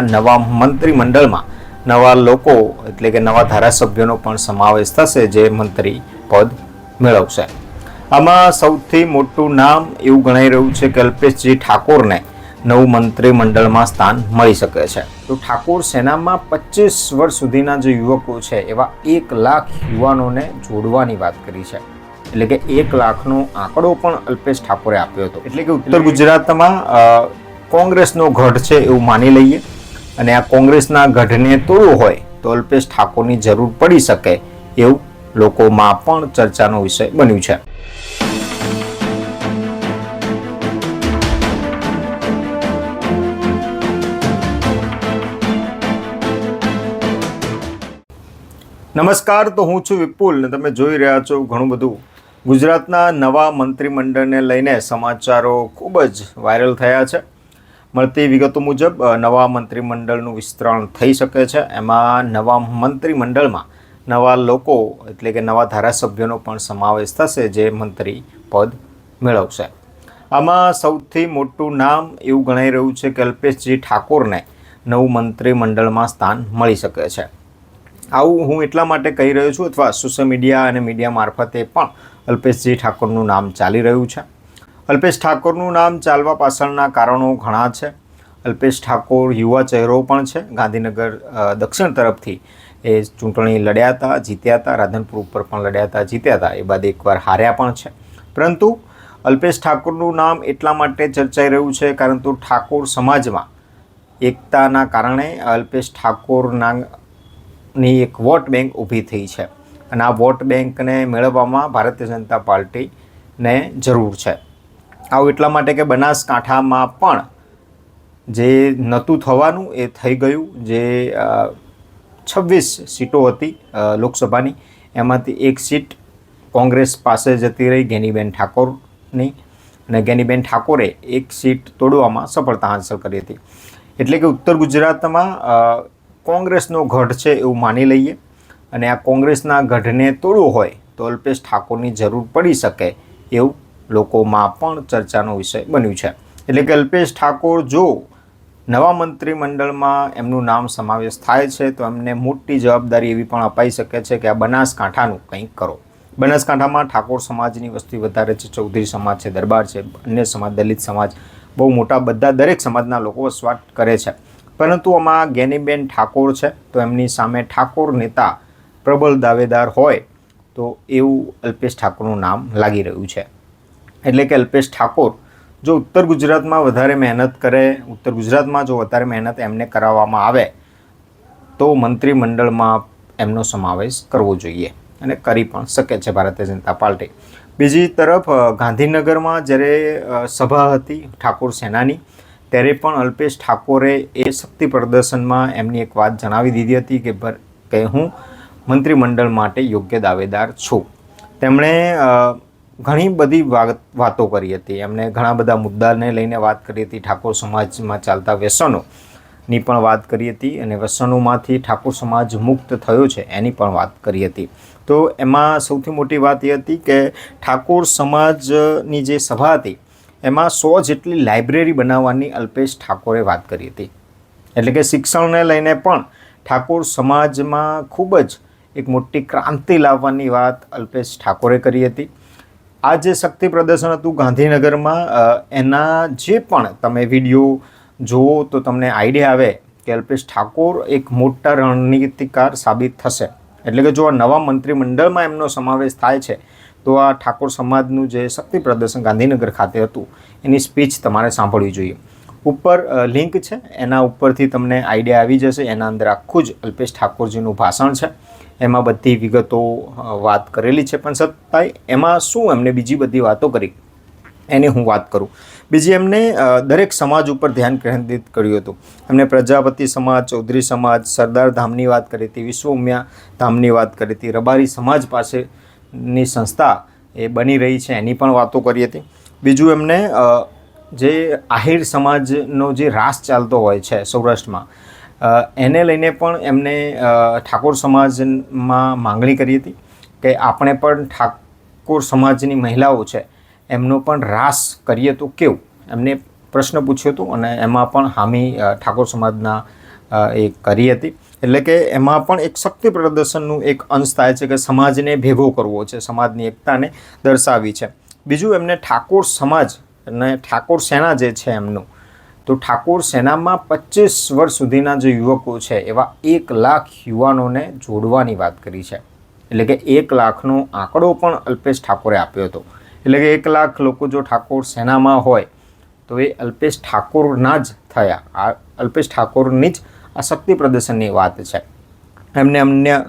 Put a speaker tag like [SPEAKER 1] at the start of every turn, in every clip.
[SPEAKER 1] નવા મંત્રીમંડળમાં નવા લોકો એટલે કે નવા ધારાસભ્યોનો પણ સમાવેશ થશે જે મંત્રી પદ મેળવશે. આમાં સૌથી મોટું નામ એવું ગણાઈ રહ્યું છે કે અલ્પેશજી ઠાકોરને નવું મંત્રીમંડળમાં સ્થાન મળી શકે છે. તો ઠાકોર સેનામાં પચીસ વર્ષ સુધીના જે યુવકો છે એવા એક લાખ યુવાનોને જોડવાની વાત કરી છે. એટલે કે એક લાખનો આંકડો પણ અલ્પેશ ઠાકોરે આપ્યો હતો. એટલે કે ઉત્તર ગુજરાતમાં કોંગ્રેસનો ગઢ છે એવું માની લઈએ. અને આ કોંગ્રેસના ગઢને તોડવું હોય તો અલ્પેશ ઠાકોરની જરૂર પડી શકે એવું લોકોમાં પણ ચર્ચાનો વિષય બન્યું છે. નમસ્કાર, તો હું છું વિપુલ ને તમે જોઈ રહ્યા છો ઘણું બધું. ગુજરાતના નવા મંત્રીમંડળને લઈને સમાચારો ખૂબ જ વાયરલ થયા છે. મળતી વિગતો મુજબ નવા મંત્રીમંડળનું વિસ્તરણ થઈ શકે છે. એમાં નવા મંત્રીમંડળમાં નવા લોકો એટલે કે નવા ધારાસભ્યોનો પણ સમાવેશ થશે જે મંત્રી પદ મેળવશે. આમાં સૌથી મોટું નામ એવું ગણાઈ રહ્યું છે કે અલ્પેશજી ઠાકોરને નવું મંત્રીમંડળમાં સ્થાન મળી શકે છે. આવું હું એટલા માટે કહી રહ્યો છું અથવા સોશિયલ મીડિયા અને મીડિયા મારફતે પણ અલ્પેશજી ઠાકોરનું નામ ચાલી રહ્યું છે. અલ્પેશ ઠાકોરનું નામ ચાલવા પાછળના કારણો ઘણા છે. અલ્પેશ ઠાકોર યુવા ચહેરો પણ છે. ગાંધીનગર દક્ષિણ તરફથી એ ચૂંટણી લડ્યા હતા, જીત્યા હતા, રાધનપુર ઉપર પણ લડ્યા હતા, જીત્યા હતા. એ બાદ એકવાર હાર્યા પણ છે. પરંતુ અલ્પેશ ઠાકોરનું નામ એટલા માટે ચર્ચાઈ રહ્યું છે કારણ તો ઠાકોર સમાજમાં એકતાના કારણે અલ્પેશ ઠાકોરના ની એક વોટ બેંક ઊભી થઈ છે. અને આ વોટ બેંકને મેળવવામાં ભારતીય જનતા પાર્ટીને જરૂર છે. આવું એટલા માટે કે બનાસકાંઠામાં પણ જે નહોતું થવાનું એ થઈ ગયું. જે છવ્વીસ સીટો હતી લોકસભાની. એમાંથી એક સીટ કોંગ્રેસ પાસે જતી રહી ગેનીબેન ઠાકોરની અને ગેનીબેન ઠાકોરે એક સીટ તોડવામાં સફળતા હાંસલ કરી હતી. એટલે કે ઉત્તર ગુજરાતમાં કોંગ્રેસનો ગઢ છે એવું માની લઈએ અને આ કોંગ્રેસના ગઢને તોડવું હોય તો અલ્પેશ ઠાકોરની જરૂર પડી શકે એવું લોકોમાં પણ ચર્ચાનો વિષય બન્યું છે. એટલે કે અલ્પેશ ઠાકોર જો નવા મંત્રીમંડળમાં એમનું નામ સમાવેશ થાય છે, તો એમને મોટી જવાબદારી એવી પણ અપાઈ શકે છે કે આ બનાસકાંઠાનું કંઈક કરો. બનાસકાંઠામાં ઠાકોર સમાજની વસ્તી વધારે છે, ચૌધરી સમાજ છે, દરબાર છે, અન્ય સમાજ, દલિત સમાજ, બહુ મોટા બધા દરેક સમાજના લોકો વસવાટ કરે છે. પરંતુ આમાં ગેનીબેન ઠાકોર છે, તો એમની સામે ઠાકોર નેતા પ્રબળ દાવેદાર હોય, તો એવું અલ્પેશ ઠાકોરનું નામ લાગી રહ્યું છે. એટલે કે અલ્પેશ ઠાકોર, જો ઉત્તર ગુજરાતમાં વધારે મહેનત કરે, ઉત્તર ગુજરાતમાં જો વધારે મહેનત એમને કરાવવામાં આવે, તો મંત્રીમંડળમાં એમનો સમાવેશ કરવો જોઈએ અને કરી પણ શકે છે ભારતીય જનતા પાર્ટી. બીજી તરફ ગાંધીનગરમાં જ્યારે સભા હતી ઠાકોર સેનાની, ત્યારે પણ અલ્પેશ ઠાકોરે એ શક્તિ પ્રદર્શનમાં એમની એક વાત જણાવી દીધી હતી કે ભર, કે હું મંત્રીમંડળ માટે યોગ્ય દાવેદાર છું. તેમણે ઘણી બધી વાત કરી હતી. એમણે ઘણા બધા મુદ્દાને લઈને વાત કરી હતી. ઠાકોર સમાજમાં ચાલતા વ્યસનોની પણ વાત કરી હતી અને વ્યસનોમાંથી ઠાકોર સમાજ મુક્ત થયો છે એની પણ વાત કરી હતી. તો એમાં સૌથી મોટી વાત એ હતી કે ઠાકોર સમાજની જે સભા હતી, એમાં સો જેટલી લાઇબ્રેરી બનાવવાની અલ્પેશ ઠાકોરે વાત કરી હતી. એટલે કે શિક્ષણને લઈને પણ ઠાકોર સમાજમાં ખૂબ જ એક મોટી ક્રાંતિ લાવવાની વાત અલ્પેશ ઠાકોરે કરી હતી. આ જે શક્તિ પ્રદર્શન હતું ગાંધીનગરમાં એના જે પણ તમે વીડિયો જુઓ તો તમને આઈડિયા આવે કે અલ્પેશ ઠાકોર એક મોટા રણનીતિકાર સાબિત થશે. એટલે કે જો આ નવા મંત્રીમંડળમાં એમનો સમાવેશ થાય છે, તો આ ઠાકોર સમાજનું જે શક્તિ પ્રદર્શન ગાંધીનગર ખાતે હતું, એની સ્પીચ તમારે સાંભળવી જોઈએ. ઉપર લિંક છે. એના ઉપરથી તમને આઈડિયા આવી જશે. એના અંદર આખું જ અલ્પેશ ઠાકોરજીનું ભાષણ છે. એમાં બધી વિગતો વાત કરેલી છે. પણ સત્તાય એમાં શું એમને બીજી બધી વાતો કરી? એની હું વાત કરું. બીજી એમને દરેક સમાજ ઉપર ધ્યાન કેન્દ્રિત કર્યું હતું. એમને પ્રજાપતિ સમાજ, ચૌધરી સમાજ, સરદાર ધામની વાત કરી હતી, વિશ્વ ઉમિયા ધામની વાત કરી હતી, રબારી સમાજ પાસેની સંસ્થા એ બની રહી છે. એની પણ વાતો કરી હતી. બીજું એમને જે આહિર સમાજનો જે રાસ ચાલતો હોય છે સૌરાષ્ટ્રમાં એને લઈને પણ એમને ઠાકોર સમાજમાં માંગણી કરી હતી કે આપણે પણ ઠાકોર સમાજની મહિલાઓ છે, એમનો પણ રાસ કરીએ તો કેવું? એમને પ્રશ્ન પૂછ્યો હતો અને એમાં પણ હામી ઠાકોર સમાજના એ કરી હતી. એટલે કે એમાં પણ એક શક્તિ પ્રદર્શનનું એક અંશ થાય છે કે સમાજને ભેગો કરવો છે, સમાજની એકતાને દર્શાવી છે. બીજું એમને ઠાકોર સમાજ અને ઠાકોર સેના જે છે એમનું. તો ઠાકોર સેનામાં પચીસ વર્ષ સુધીના જે યુવકો છે, એવા એક લાખ યુવાનોને જોડવાની વાત કરી છે. એટલે કે એક લાખનો આંકડો પણ અલ્પેશ ઠાકોરે આપ્યો હતો. એટલે કે એક લાખ લોકો જો ઠાકોર સેનામાં હોય, તો એ અલ્પેશ ઠાકોરના જ થયા. આ અલ્પેશ ઠાકોરની જ આ શક્તિ પ્રદર્શનની વાત છે. એમને અન્ય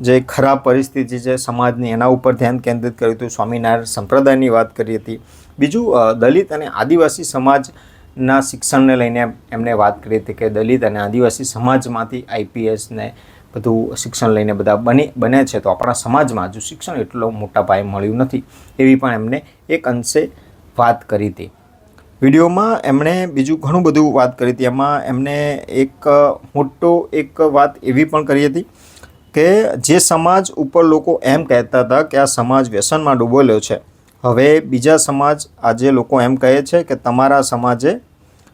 [SPEAKER 1] જે ખરાબ પરિસ્થિતિ છે, સમાજની એના ઉપર ધ્યાન કેન્દ્રિત કર્યું હતું. સ્વામિનારાયણ સંપ્રદાયની વાત કરી હતી. બીજું દલિત અને આદિવાસી સમાજના શિક્ષણને લઈને એમણે વાત કરી હતી કે દલિત અને આદિવાસી સમાજમાંથી આઈપીએસને બધું શિક્ષણ લઈને બધા બની, બને છે. તો આપણા સમાજમાં હજુ શિક્ષણ એટલો મોટા પાયે મળ્યું નથી એવી પણ એમને એક અંશે વાત કરી હતી. વિડીયોમાં એમણે બીજું ઘણું બધું વાત કરી હતી. એમાં એમને એક મોટો એક વાત એવી પણ કરી હતી કે જે સમાજ ઉપર લોકો એમ કહેતા હતા કે આ સમાજ વ્યસનમાં ડૂબેલો છે. હવે બીજા સમાજ આજે લોકો એમ કહે છે કે તમારા સમાજે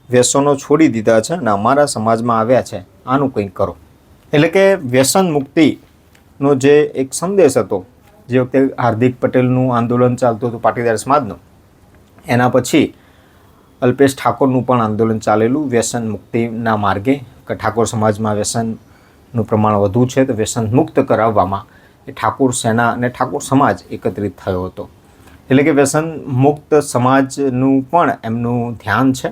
[SPEAKER 1] વ્યસનો છોડી દીધા છે અને અમારા સમાજમાં આવ્યા છે. આનું કંઈક કરો. એટલે કે વ્યસન મુક્તિનો જે એક સંદેશ હતો, જે વખતે હાર્દિક પટેલનું આંદોલન ચાલતું હતું પાટીદાર સમાજનું, એના પછી અલ્પેશ ઠાકોરનું પણ આંદોલન ચાલેલું, વ્યસન મુક્તિના માર્ગે, કે ઠાકોર સમાજમાં વ્યસનનું પ્રમાણ વધુ છે, તો વ્યસન મુક્ત કરાવવામાં એ ઠાકોર સેના અને ઠાકોર સમાજ એકત્રિત થયો હતો. એટલે કે વ્યસન મુક્ત સમાજનું પણ એમનું ધ્યાન છે.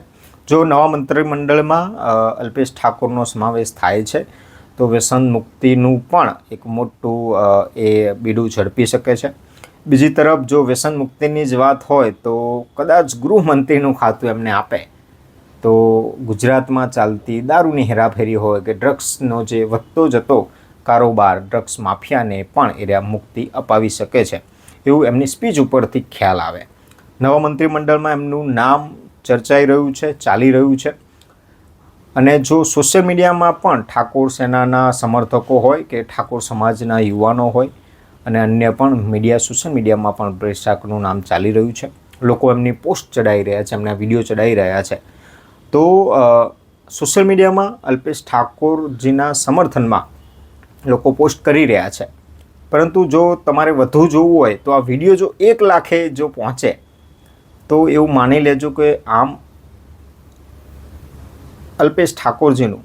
[SPEAKER 1] જો નવા મંત્રીમંડળમાં અલ્પેશ ઠાકોરનો સમાવેશ થાય છે, તો વ્યસન મુક્તિનું પણ એક મોટું એ બીડું ઝડપી શકે છે. બીજી તરફ જો વ્યસન મુક્તિની જ વાત હોય, તો કદાચ ગૃહમંત્રીનું ખાતું એમને આપે. તો ગુજરાતમાં ચાલતી દારૂની હેરાફેરી હોય કે ડ્રગ્સનો જે વધતો જતો કારોબાર, ડ્રગ્સ માફિયાને પણ એ રહ્યા મુક્તિ અપાવી શકે છે. એવું એમની સ્પીચ ઉપરથી ખ્યાલ આવે. નવા મંત્રીમંડળમાં એમનું નામ ચર્ચાઈ રહ્યું છે, ચાલી રહ્યું છે. અને જો સોશિયલ મીડિયામાં પણ ઠાકોર સેનાના સમર્થકો હોય કે ઠાકોર સમાજના યુવાનો હોય અને અન્ય પણ મીડિયા સોશિયલ મીડિયામાં પણ અલ્પેશ ઠાકોરનું નામ ચાલી રહ્યું છે. લોકો એમની પોસ્ટ ચડાવી રહ્યા છે, એમના વીડિયો ચડાવી રહ્યા છે. તો સોશિયલ મીડિયામાં અલ્પેશ ઠાકોરજીના સમર્થનમાં લોકો પોસ્ટ કરી રહ્યા છે. પરંતુ જો તમારે વધુ જોવું હોય, તો આ વીડિયો જો એક લાખે જો પહોંચે, તો એવું માની લેજો કે આમ અલ્પેશ ઠાકોરજીનું,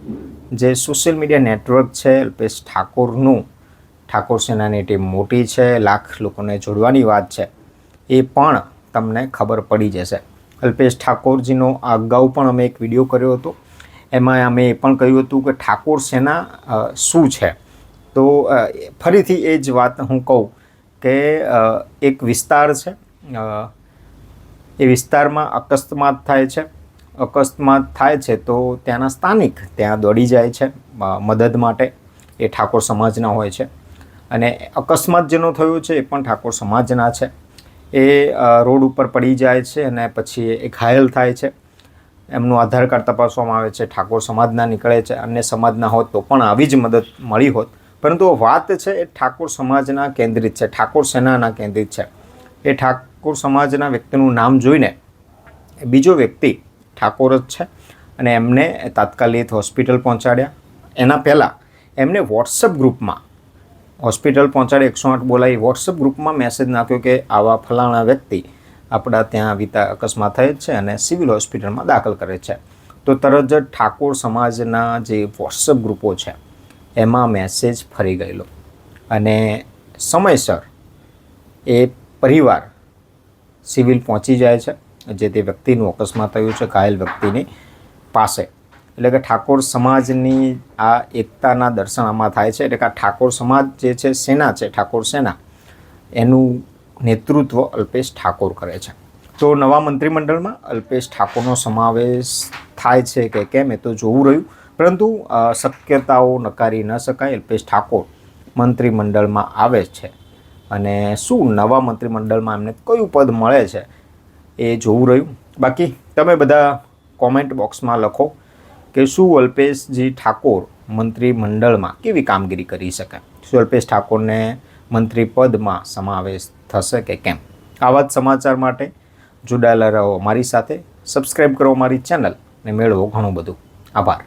[SPEAKER 1] જે સોશિયલ મીડિયા નેટવર્ક છે, અલ્પેશ ઠાકોરનું, ઠાકોર સેનાની ટીમ મોટી છે, લાખ લોકોને જોડવાની વાત છે, એ પણ તમને ખબર પડી જશે. અલ્પેશ ઠાકોરજીનો અગાઉ પણ અમે એક વીડિયો કર્યો હતો, એમાં અમે એ પણ કહ્યું હતું કે ઠાકોર સેના શું છે? તો ફરીથી એ જ વાત હું કહું કે એક વિસ્તાર છે. એ વિસ્તારમાં અકસ્માત થાય છે. અકસ્માત થાય છે તો ત્યાંના સ્થાનિક ત્યાં દોડી જાય છે મદદ માટે. એ ઠાકોર સમાજના હોય છે. અને અકસ્માત જેનો થયો છે એ પણ ઠાકોર સમાજના છે. એ રોડ ઉપર પડી જાય છે અને પછી એ ઘાયલ થાય છે. એમનું આધાર કાર્ડ તપાસવામાં આવે છે. ઠાકોર સમાજના નીકળે છે. અન્ય સમાજના હોત તો પણ આવી જ મદદ મળી હોત. પરંતુ વાત છે એ ઠાકોર સમાજના કેન્દ્રિત છે, ઠાકોર સેનાના કેન્દ્રિત છે. એ ઠાકોર સમાજના વ્યક્તિનું નામ જોઈને બીજો વ્યક્તિ ઠાકોર જ છે અને એમને તાત્કાલિક હોસ્પિટલ પહોંચાડ્યા. એના પહેલાં એમને વોટ્સઅપ ગ્રુપમાં હોસ્પિટલ પહોંચાડી એકસો આઠ બોલાવી વોટ્સઅપ ગ્રુપમાં મેસેજ નાખ્યો કે આવા ફલાણા વ્યક્તિ આપણા ત્યાં વિતા અકસ્માત થયેલ છે અને સિવિલ હોસ્પિટલમાં દાખલ કરે છે. તો તરત જ ઠાકોર સમાજના જે વોટ્સઅપ ગ્રુપો છે એમાં મેસેજ ફરી ગયેલો. અને સમયસર એ પરિવાર સિવિલ પહોંચી જાય છે, જે તે વ્યક્તિનું અકસ્માત થયું છે, ઘાયલ વ્યક્તિની પાસે. એટલે કે ઠાકોર સમાજની આ એકતાના દર્શન આમાં થાય છે, એટલે કે આ ઠાકોર સમાજ જે છે, સેના છે, ઠાકોર સેના, એનું નેતૃત્વ અલ્પેશ ઠાકોર કરે છે. તો નવા મંત્રીમંડળમાં અલ્પેશ ઠાકોરનો સમાવેશ થાય છે કે કેમ એ તો જોવું રહ્યું. પરંતુ શક્યતાઓ નકારી ન શકાય અલ્પેશ ઠાકોર મંત્રીમંડળમાં આવે છે. અને શું નવા મંત્રીમંડળમાં એમને કયું પદ મળે છે એ જોવું રહ્યું. બાકી, તમે બધા કોમેન્ટ બોક્સમાં લખો કે શું અલ્પેશજી ઠાકોર મંત્રીમંડળમાં કેવી કામગીરી કરી શકે? શું અલ્પેશ ઠાકોરને મંત્રી પદમાં સમાવેશ થશે કે કેમ? આવા જ સમાચાર માટે જોડાયેલા રહો મારી સાથે. સબસ્ક્રાઈબ કરો મારી ચેનલ ને મેળવો ઘણું બધું. આભાર.